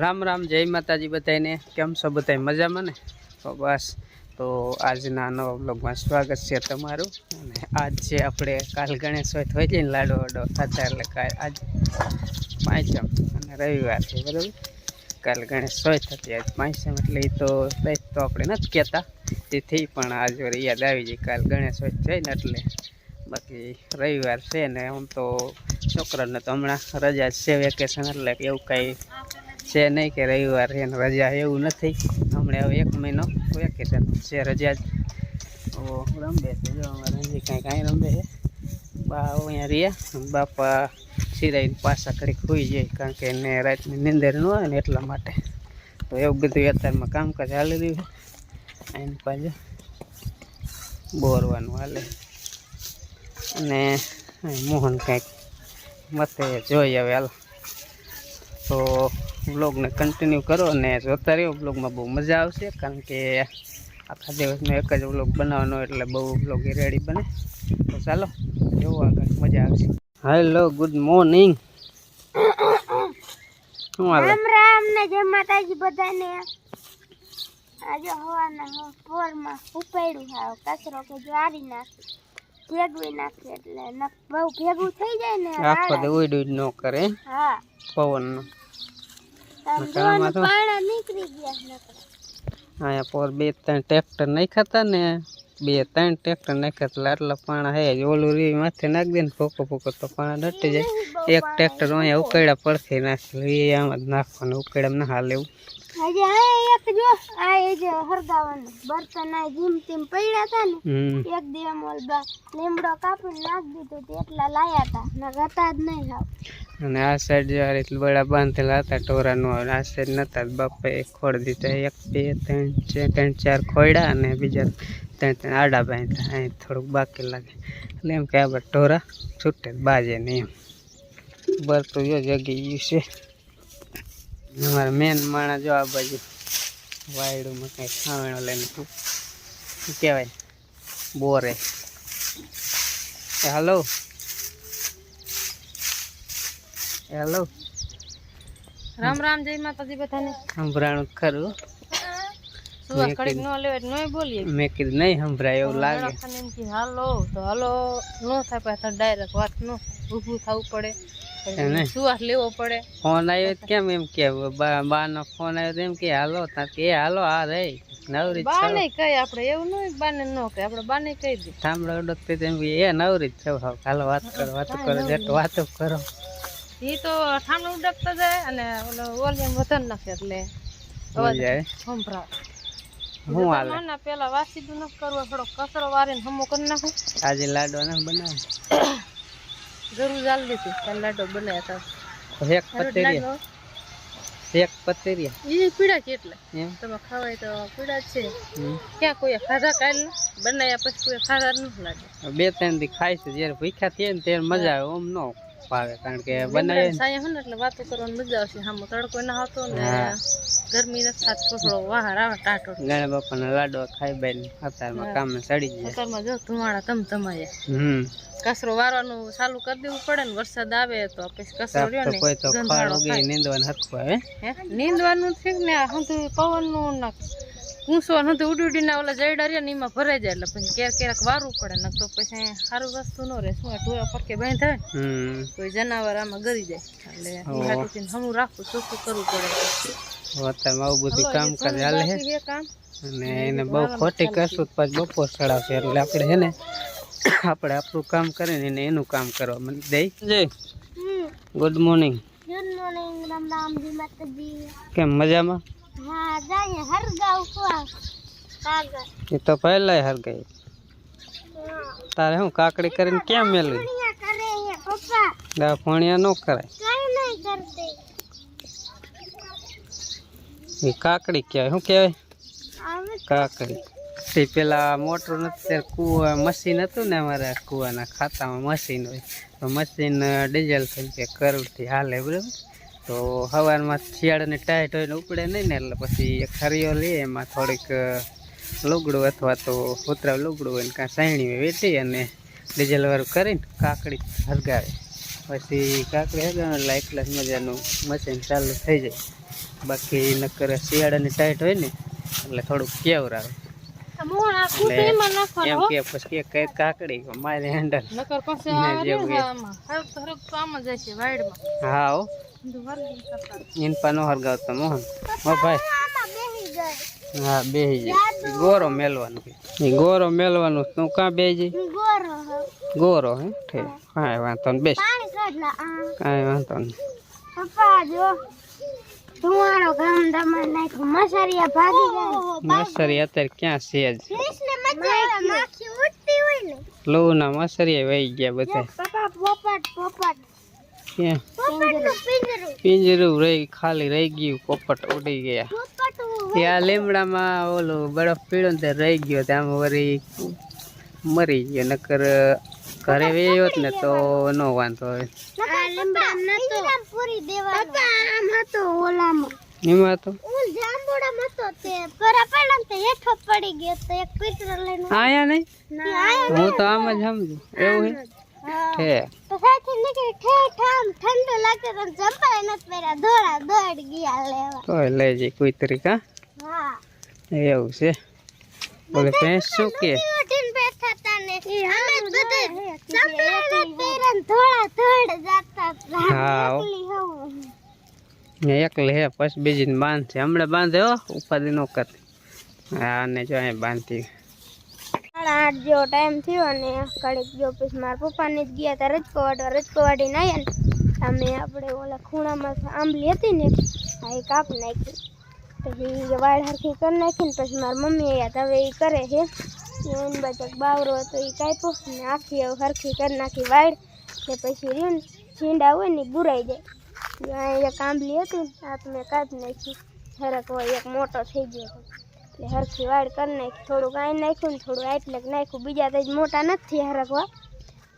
રામ રામ, જય માતાજી બધાને કેમ છો બધા મજામાં ને? તો બસ, તો આજના નવા બ્લોગમાં સ્વાગત છે તમારું. અને આજ છે આપણે કાલ ગણેશ હોય થઈ જઈને લાડો વાડો થતા એટલે કાલ આજ પાંચમ અને રવિવાર છે, બરાબર? કાલ ગણેશ હોય થતી આજ પાંચમ, એટલે એ તો દઈ તો આપણે નથી કહેતા. તેથી પણ આજ યાદ આવી જાય કાલ ગણેશ હોય થઈ ને એટલે બાકી રવિવાર છે ને, આમ તો છોકરાને તો હમણાં રજા છે વેકેશન એટલે એવું કાંઈ છે નહીં કે રવિવાર છે રજા એવું નથી. હમણાં હવે એક મહિનો વેકેશન છે રજા જ. રમે છે જો અમારે કાંઈ કાંઈ રમે છે. બા અહીંયા રહ્યા. બાપા સિરાઈને પાછા ઘડીક હોઈ જાય કારણ કે એને રાતની નીંદર ન હોય ને એટલા માટે. તો એવું બધું અત્યારમાં કામકાજ હાલી રહ્યું છે. એની પાછળ બોરવાનું હાલે. અને મોહન કંઈક મતે જોઈ હવે હાલ. તો બ્લોગને કન્ટિન્યુ કરો અને જોતા રહ્યો બ્લોગમાં બહુ મજા આવશે કારણ કે આખા દિવસનો એક જ બ્લોગ બનાવવાનો એટલે બહુ બ્લોગ રેડી બને. તો ચાલો જોવો આગળ મજા આવશે. હેલો ગુડ મોર્નિંગ શું હાલે? રામ રામ ને જય માતાજી બધાને. આજે હવાના પોરમાં ઉપાડ્યું હાવ કચરો કે જ્વારી નાખી ભેગવી નાખી એટલે બહુ ભેગું થઈ જાય ને આખો દે ઉડ ઉડ ન કરે. હા. પવનનો. તો- પાણા નીકળી ગયા નકરા. અહીંયા પર બે ત્રણ ટ્રેક્ટર નાખ્યા ને બે ત્રણ ટ્રેક્ટર નાખ્યા એટલે આટલા પાણા હે. જ. ઓલું રી માથે નાખી દે ને ફોકો ફોકો તો પાણા ડટી જાય. એક ટ્રેક્ટર અહીંયા ઉકેડા પડખે નાખેલું એ આમ જ નાખવાનું ઉકેડા ના હાલે એવું. હજી આ એક જો આ એ જે હરગાવાનું બર્તન આ જીમ તીમ પડ્યા હતા ને હમ. એક દિવસ ઓલ બા લીમડો કાપીને નાખી દીધો તો એટલા લાયા હતા ને હતા જ નહીં હાવ. અને આ સાઈડ જો આ રીતે બળા બાંધેલા હતા ટોરાનું અને આ સાઈડ નતા બાપાએ ખોડ દીધા. એક બે ત્રણ ચાર ત્રણ ચાર ખોયડા અને બીજા ત્રણ ત્રણ આડા બાંધતા અહીં થોડુંક બાકી લાગે. એટલે એમ કે આ બધા ટોરા છૂટે બાજે નહીં એમ. બરતું જો જગી ગયું છે. અમારા મેન માણા જો આ બાજુ વાયડુંમાં કાંઈ ખાવણો લઈને શું કહેવાય બોરે. હેલો. હેલો. રામ રામ જય માતાજી બધાને. સંભળાણું ખરું. મેં કીધું- ન લેવાય નોય બોલીએ. મેં કીધું નહીં સંભળાય એવું લાગે. દવાખાને એમ કે હાલો તો હાલો નો થાય પાછા ડાયરેક્ટ વાત નો ઊભું થવું પડે. સુવાસ લેવો પડે. ફોન આવ્યો કેમ એમ કે બા બાનો ફોન આવ્યો એમ કે હાલો કે હાલો આ રે. નવરી છો. નહીં કઈ આપણે એવું નહીં બાને ન કહે આપણે બાને કહી દે. થાંભળો ઉડકતી તો એમ કે એ નવરી હાલો વાત કરો વાતો કરો જેટ વાતો કરો. એ તો ઠામડું ઉડકતા જાય અને ઓલો વોલ્યુમ વધારે નાખે એટલે. અવાજ સંભળાય શું હાલે? ના પેલા વાસીદું ન કરવો થોડો કચરો વારીને હમો કરી નાખું. આજે લાડો ને બનાવ? જરૂર જાલ દીધી કાલ લાડો બનાવ્યા હતા. એક પતેરિયા એક પતેરિયા એ પીડા એમ? તમે ખાવાય તો પીડા છે. ક્યાં કોઈ ખાધા કાલ? બનાવ્યા પછી કોઈ ખાધા ન લાગે બે ત્રણ દી ખાય છે જ્યારે ભૂખ્યા થઈએ ને ત્યારે મજા આવે ઓમ ન ભાવે કારણ કે બનાવીએ સાયા હોય ને એટલે વાતો કરવાની મજા આવશે. હામો તડકો ના હતો ને ગરમી નથી થાત થોડો વાહાર આવે ટાટો ગણે બાપાના લાડો ખાઈ બાઈને અત્યારમાં કામ સડી જાય. અત્યારમાં જો ધુમાડા તમ તમાય હમ. કચરો વારવાનું ચાલુ કરી દેવું પડે ને વરસાદ આવે તો પછી કચરો રહ્યો ને કોઈ તો નીંદવાનું હરખું આવે હે? નીંદવાનું છે ને હંધું પવનનું ના કૂંસો નથી ઉડી ઉડીને ઓલા જયડા રહ્યા ને એમાં ભરાઈ જાય એટલે પછી ક્યારેક ક્યારેક વારવું પડે ને તો પછી સારું વસ્તુ ન રહે. શું ઢોરા પડકે બાંધાય થાય કોઈ જનાવર આમાં ગરી જાય. એટલે હમું રાખવું ચોખ્ખું કરવું પડે. અત્યારમાં આવું બધું હાલે છે અને એને બહુ ખોટી કરશું તો પછી બપોર ચડાવશે એટલે આપણે છે ને આપણે આપણું કામ કરીને એને એનું કામ કરવા મને દઈ. જય. Good morning good morning Ram Ram ji માતાજી. કેમ મજામાં? હા જાય હરગાવ કાગળ. એ તો પહેલા હર ગઈ તારે શું કાકડી કરીને અહીંયા કરે દા ફોણિયા ન કરાય. એ કાકડી કહેવાય શું કહેવાય? કાકડી. તે પેલા મોટર નથી ત્યારે કૂવા મશીન હતું ને અમારા કૂવાના ખાતામાં મશીન હોય. તો મશીન ડીઝલ થઈ કે કરોડથી હાલે બરાબર? તો સવારમાં શિયાળાને ટાઈટ હોય ને ઉપડે નહીં ને એટલે પછી એક હરિયો લઈએ એમાં થોડીક લુગડું અથવા તો કૂતરા લુગડું હોય ને કાં સાયણી વેટી અને ડીઝલ વાળું કરીને કાકડી હરગાવે. પછી કાકડી હરગાવે એટલે એકલા જ મજાનું મશીન ચાલુ થઈ જાય. બાકી નક્કર શિયાળાની ટાઈટ હોય ને એટલે થોડુંક કેવર આવે. એમાં કે પછી કે કાકડી મારે હેન્ડલ નકર. આમાં. વાડમાં હા. ઇન પા નો મોહન. હો ભાઈ. હા બેહી જાય ગોરો મેલવાનું એ ગોરો મેલવાનું તું કાં બે જાય ગોરો ગોરો હે? ઠીક. કાંઈ વાંધો ને બેસ. કાંઈ વાંધો નહીં પપ્પા જો ધુવાળો ગામ દમણ નાખ્યો મસારિયા ભાગી અત્યારે ક્યાં છે જ? માખી ઉડતી હોય ને લૂના મસરી વહી ગયા બધા પપ્પા પોપટ પોપટ ક્યાં? પિંજરું પિંજરું. રહી ખાલી રહી ગયું પોપટ ઉડી ગયા. ત્યાં લીમડામાં ઓલું બરફ પીળો ને રહી ગયો ત્યાં વળી મરી ગયો નકર ઘરે વેયો ને તો નો વાંધો હોય. એમાં તો? આયા નહીં? હું તો આમ જ સમજુ. એવું હે? આમ ઠંડુ લાગે તો ચંપલ નથી પહેર્યા ધોળા દોડ ગયા લેવા. તો લઈ જઈ કોઈ તરીકા હા? એવું છે. બોલે ભેંસ શું કે? બધે. એકલી હે. પછી બીજી બાંધશે હમણાં બાંધે હો ઉપાધિ ન કરતી હા ને જો અહીં બાંધતી. સાડા આઠ જેવો ટાઈમ થયો અને કડીક જો પછી મારા પપ્પાને જ ગયા હતા રજકો વાટવા રજકો વાટીને આવ્યા ને. અમે આપણે ઓલા ખૂણામાં આંબલી હતી ને, આ એ કાપ નાખી. પછી વાળ હરખી કરી નાખી ને પછી મારી મમ્મી આવ્યા હવે એ કરે છે. એની બાજુ એક બાવરો હતો એ કાપ્યો ને આખી આવું હરખી કરી નાખી વાળ. ને પછી રહ્યું છીંડા હોય ને બુરાઈ જાય. એક આંબલી હતી આ તો મેં કાપ નાખી. હરક હોય એક મોટો થઈ ગયો એટલે હરખી વાળ કરી નાખી. થોડુંક આ નાખ્યું ને થોડું આટલે નાખ્યું. બીજા તો મોટા નથી હરકવા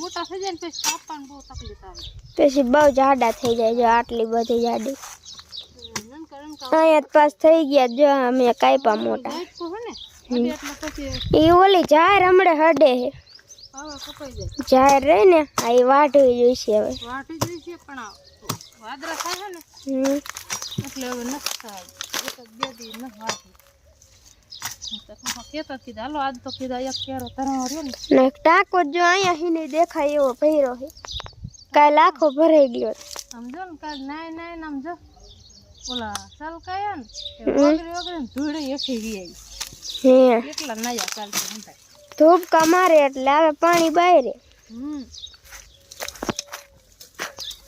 મોટા થઈ જાય ને પછી કાપવાનું બહુ તકલીફ આવે. પછી બહુ જાડા થઈ જાય જો આટલી બધી જાડી. અહીંયા પાસ થઈ ગયા જો અમે કાપ્યા મોટા. એ ઓલી જાહેર હમણે હડે છે જાહેર રહે ને આ એ વાઢવી જોઈશે હવે. પણ વાદરા થાય ને એટલે હવે નથી થાય. એક બે દી નથી વાટી કેતા કીધા હાલો આજ તો કીધા એક કેરો તરવા રહ્યો ને ને એક ટાંકો જો અહીંયા હીને દેખાય એવો ભર્યો છે. કાલ લાખો ભરાઈ ગયો આમ જો ને કાલ નાય નાય ને આમ જો. ઓલા સલકાયા ને હમ. વગરે વગરે ને ધૂળે એઠી ગઈ હે. એટલા નાયા કાલ તો હંધાય ધૂપકા મારે એટલે આવે પાણી બહાર હમ.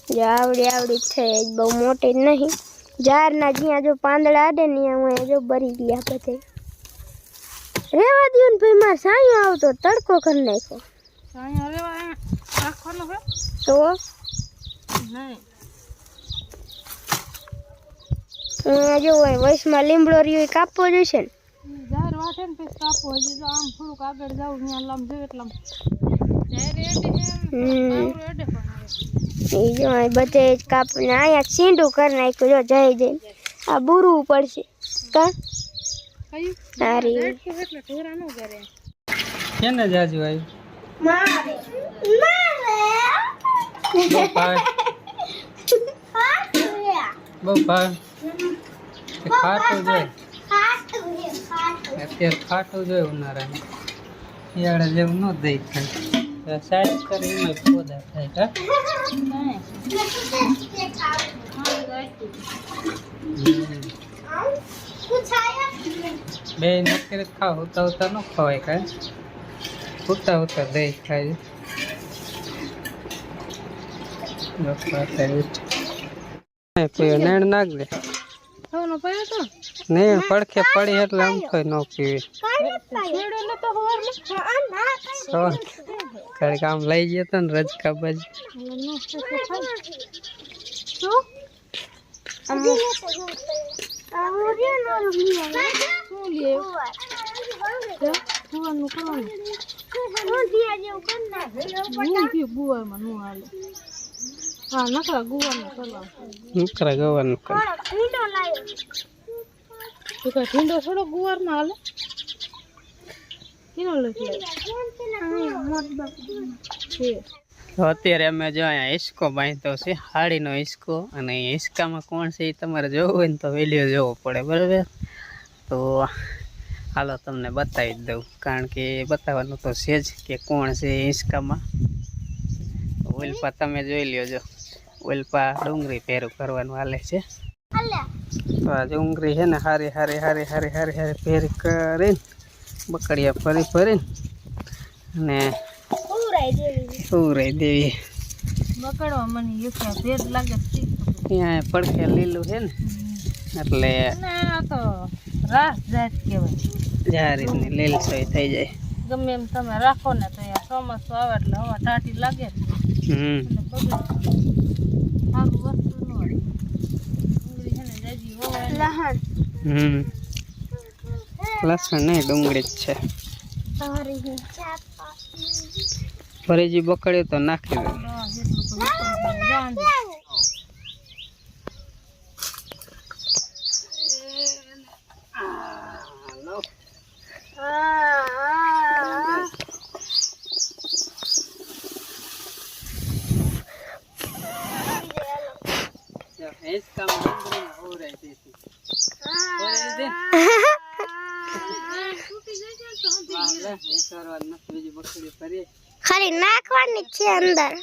જો આવડી આવડી જ થઈ બહુ મોટી જ નહીં. ઝાડના જ્યાં જો પાંદડા આડે ને ત્યાં હું જો બરી ગયા બધે. રેવા દ્યો ને ભાઈ મારે સાયો આવતો તડકો કરી નાખ્યો. તો રેવા રાખવાનો હે તો? નહીં. અહીંયા જો હોય વયસમાં લીમડો રહ્યો એ કાપવો જોઈશે ને? જાહેર વાટે ને પછી કાપવો. હજી તો આમ થોડુંક આગળ જાવ ત્યાં લામ જોયું એટલે આમ. જાહેર એડે છે હમ. આવડું એડે પણ આવે એ જો બધે જ કાપને અહીંયા સીંડું કરી નાખ્યું. જો જઈ જઈને આ બુરવું પડશે. કા? સારી. કેને જાજુ આવ્યું મારે મારે. ભાવે. તે ખાટું જોઈએ અત્યારે ખાટું જોઈએ ઉનાળામાં. શિયાળા જેવું ન દઈ થાય સાઈડ કરી પોદા થાય કા હમ. બે નક્કી ખાવ ઉતા ઉતા ન ખવાય કાંઈ. ઉતા ઉતા દઈ ખાય. લોકો અત્યારે ઉઠે. નહીં પીવે નેણ નાખ દે. થવાનો પડ્યો તો? નેણ પડખે પડી એટલે આમ તો ન પીવે. છેડો ન તો હોર ને તો ઘડીક આમ લઈ ગયો તો ને રજકા બાજુ. શું? ઠંડો થોડો ગુવારમાં હાલે કેનો લખી તો અત્યારે અમે જો અહીંયા હિસકો બાંધતો છે, હાડીનો હિસકો અને એ કોણ છે એ તમારે જોવું હોય ને તો વીડિયો જોવો પડે, બરાબર? તો હાલો તમને બતાવી દઉં. કારણ કે બતાવવાનું તો છે જ કે કોણ છે એ ઓલપા તમે જોઈ લ્યો જો. ઉલ્પા ડુંગળી પહેરું કરવાનું હાલે છે. તો આ ડુંગળી છે ને હારી હારી હારી હારી હારી હારી પહેરી કરીને બકડીયા ફરી ફરીને અને ઉરાઈ દેવી. ઉરાઈ દેવી? બકડવા મને યુક્યા ભેદ લાગે છે. ત્યાં પડખે લીલું છે ને એટલે આ તો રાસ જાત કહેવાય. જ્યાં રીતની લીલસોઈ થઈ જાય. ગમે એમ તમે રાખો ને તો ચોમાસું આવે એટલે હવા ટાટી લાગે ને હમ. સારું વસ્તુ ન હોય. ડુંગળી છે ને જાજી હોવાય લહણ. હમ. લસણ નહીં ડુંગળી જ છે. ફરીજી બકડ્યું તો નાખી દે. દવા બકડી તો ખાલી નાખવાની છે અંદર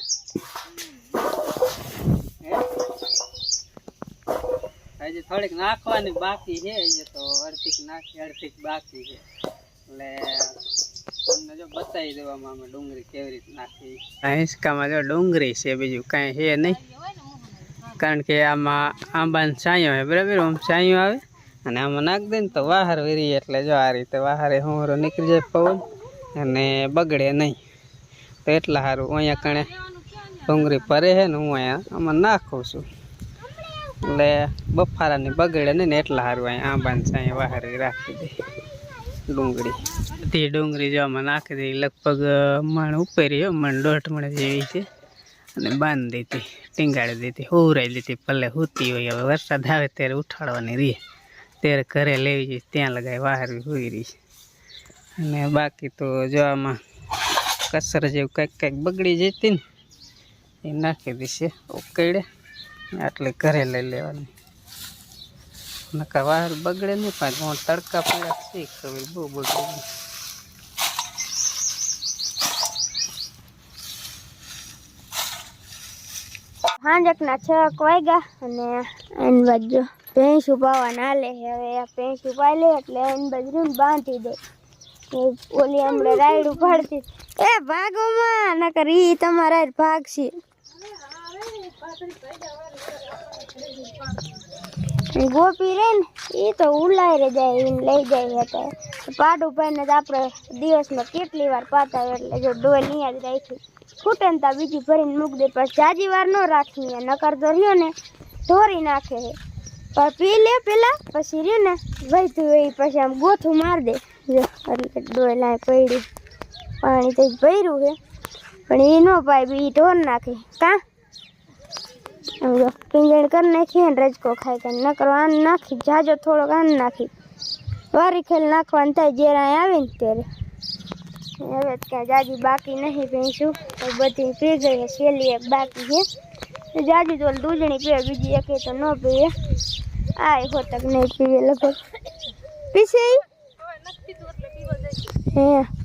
હજી થોડીક નાખવાની બાકી છે હજી તો અડધીક નાખી અડધીક બાકી છે એટલે તમને જો બતાવી દેવામાં અમે ડુંગળી કેવી રીતે નાખી. હિંચકામાં જો ડુંગળી છે બીજું કાંઈ છે નહીં. કારણ કે આમાં આંબાનો છાંયો હોય બરાબર? આમ છાંયો આવે અને આમાં નાખ દે ને તો વાહર વેરી એટલે જો આ રીતે બહારે હોરો નીકળી જાય પવન અને બગડે નહીં. તો એટલા સારું અહીંયા કણે ડુંગળી પરે છે ને હું અહીંયા આમાં નાખું છું. એટલે બફારાની બગડે નહીં ને એટલા સારું અહીંયા આંબાને અહીંયા બહાર રાખી દે. ડુંગળી. બધી ડુંગળી જો આમાં નાખી દઈ લગભગ મણ ઉપેરી હો, મણ દોઢ મણ જેવી છે. અને બાંધી દીધી, ટીંગાડી દીધી, હોવરાઈ દીધી ભલે હોતી હોય, હવે વરસાદ આવે ત્યારે ઉઠાડવાની રહી ત્યારે ઘરે લેવી જોઈએ, ત્યાં લગાવી વાહરવી હોઈ રહી છે. અને બાકી તો જો આમાં કસર જેવું કંઈક કંઈક બગડી જતી ને, એ નાખી દઈશે. ઉકેડે આટલે ઘરે લઈ લેવાની. નકા વાહર બગડે નહીં પાછું હું તડકા પડ્યા શીખ ખબર બહુ બગડે હાંજકના છ વાગ્યા અને એન બાજુ ભેંસું પાવાના ના લે હવે આ ભેંસું પાઈ લે એટલે એન બાજુ બાંધી દે. ઓલી હમણાં રાઈડ પાડતી એ ભાગોમાં, નકર ઈ તમારા જ ભાગ છે. ગોપી રે ને એ તો ઉલાઈ રે જાય એમ લઈ જાય હતા પાડું ભાઈને તો આપણે દિવસમાં કેટલી વાર પાતા એટલે જો ડોલ અહીંયા જ રાખી. ખૂટે ને તા બીજી ભરીને મૂક દે પછી જાજી વાર ન રાખી નકર તો રહ્યો ને ઢોરી નાખે છે. પણ પી લે પેલા, પછી રહ્યો ને વહીતું હોય પછી આમ ગોથું માર દે. જો, એટલે ડોલ આ પડી. પાણી તો ભર્યું છે. પણ એ ન પાય બી ઢોર નાખે. કાં? આમ જો, પીંજણ કરી નાખીએ ને રજકો ખાઈ કે નકર આન નાખી, જાજો થોડોક આન નાખી. વારી ખેલ નાખવાનું થાય, જ્યારે અહીં આવે ને ત્યારે. હવે તો ક્યાં જાજી બાકી નહીં પીશું તો બધી પી ગઈ છે, છેલ્લી એક બાકી છે. તો જાજી તો દૂધણી પીવે, બીજી એકે તો ન પીવે. આ હો તક નહીં પીવે લગભગ. પીશે ઈ? હે.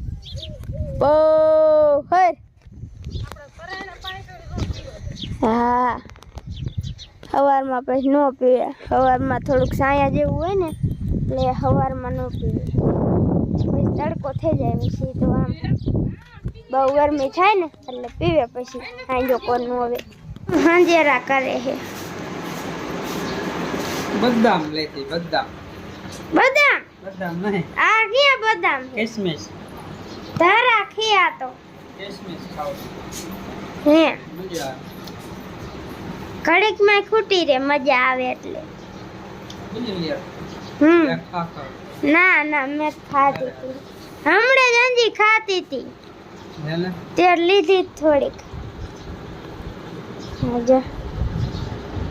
બહુ હા. સવારમાં પછી ન પીવે. સવારમાં થોડુંક સાયા જેવું હોય ને એટલે સવારમાં ન પીવે. પછી તડકો થઈ જાય પછી તો આમ. બહુ ગરમી થાય ને એટલે પીવે પછી. સાંજો કોનું હવે હાંજેરા કરે છે. બદામ લેતી બદામ. બદામ? બદામ નહીં. આ ક્યાં બદામ છે? કિસમિસ રાખી આ તો. હે. કડકમાં ખૂટી રે મજા આવે એટલે. હમ. ના ના મેં ખાધી હતી. હમણાં જ હજી ખાતી હતી તે લીધી થોડીક. મજા.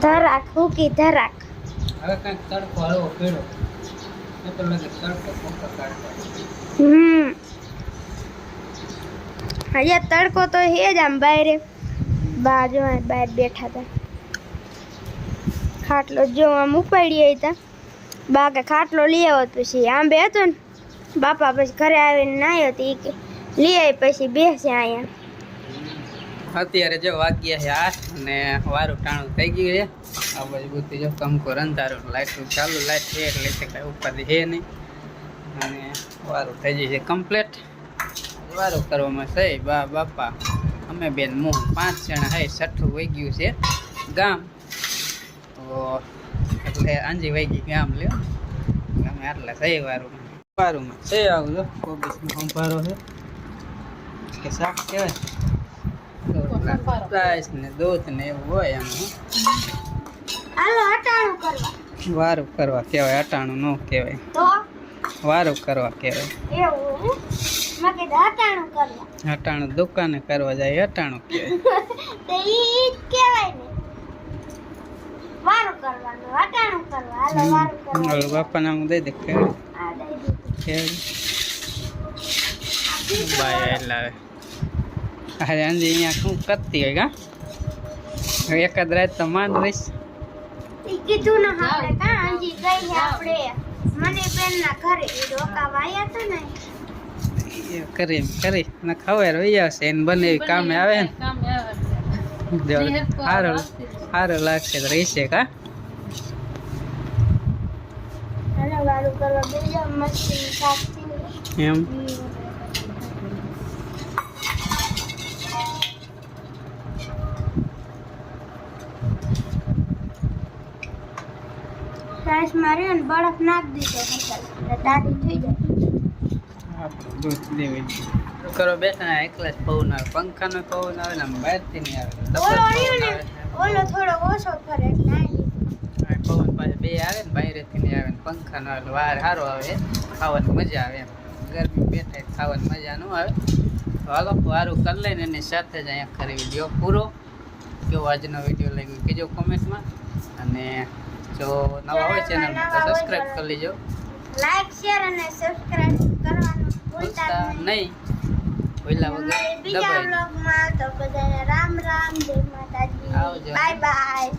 ધરાક હુકી ધરાક. હવે કાંઈક તડકો હળવો પીળો તો લાગે તડકો પોકા કાઢતો હમ. હજી તડકો તો હે જ આમ બહાર બહાર જો બહાર બેઠા હતા ખાટલો જો આમ ઉપાડીએ હતા બા કે ખાટલો લઈ આવો તો પછી આંબે હતો ને. બાપા પછી ઘરે આવીને નાહ્યો હતી કે લઈ આવી પછી બેસે અહીંયા અત્યારે જો વાગ્યા છે આઠ ને વારું ટાણું થઈ ગયું છે. આ બાજુ બધું જો કંકો રંધારું લાઈટ ચાલુ લાઇટ છે એટલે કાંઈ ઉપર છે નહીં. અને વારું થઈ જાય છે કમ્પ્લેટ. વારું કરવામાં છે. બા બાપા અમે બેન મું પાંચ જણા હે છઠ્ઠું વહી ગયું છે. ગામ. તો એટલે આંજી વહી ગઈ ગામ લ્યો. અમે આટલા છે વારું વારુંમાં છે આવું જો. કોબીસનો સંભારો છે. કે શાક કહેવાય? રાઈસ ને દૂધ ને એવું હોય એમ વારુ કરવા કહેવાય અટાણું ન કહેવાય. વારું કરવા કહેવાય. હે? હટાણું કરવા. દુકાને કરવા જાય અટાણું કહેવાય તો ઈ જ કહેવાય ને. વારું કરવાનું હટાણું કરવા હાલો વારું કરવા ઓલું બાપાને આમ દઈ દે કેવડી આ દઈ દીધું કેવડી બાય એટલે અરે અંજી અહીંયા શું કરતી હોય કા એકાદ રાત તો માંડ રહીશ. કીધું ને આપણે કાં? હજી ગઈ આપણે. મને બેન ના ઘરે રોકાવા આયા હતા ને. કરી કરી. ને ખબર હોય આવશે એને બંને એવી કામે આવે ને. સારું સારું લાગશે તો રહેશે કા એમ? સાસ મારી ને બરફ નાખ દીધો દાદી થઈ જાય. કરો બેઠા એકલા જ પવન આવે પંખાનો પવન આવે ને આમ બહારથી નહીં આવે. ઓલો ને થોડો ઓછો ફરે પવન પાસે બે આવે ને બહારેથી નહીં આવે ને પંખાનો આવે વાર સારો આવે ખાવાની મજા આવે એમ. ગરમી બેઠા ખાવાની મજા ન આવે. તો હાલો વારું કરી લઈને એની સાથે જ અહીંયા ખરી વીડિયો પૂરો. કેવો આજનો વીડિયો લાગ્યો કહેજો કોમેન્ટમાં. અને જો નવા હોય ચેનલ તો સબસ્ક્રાઈબ કરી લેજો. લાઈક શેર અને સબસ્ક્રાઈબ કરવાનું ભૂલતા નહીં. ભૂલ્યા વગર બીજા બ્લોગમાં તો બધાને રામ રામ. જય માતાજી. Bye bye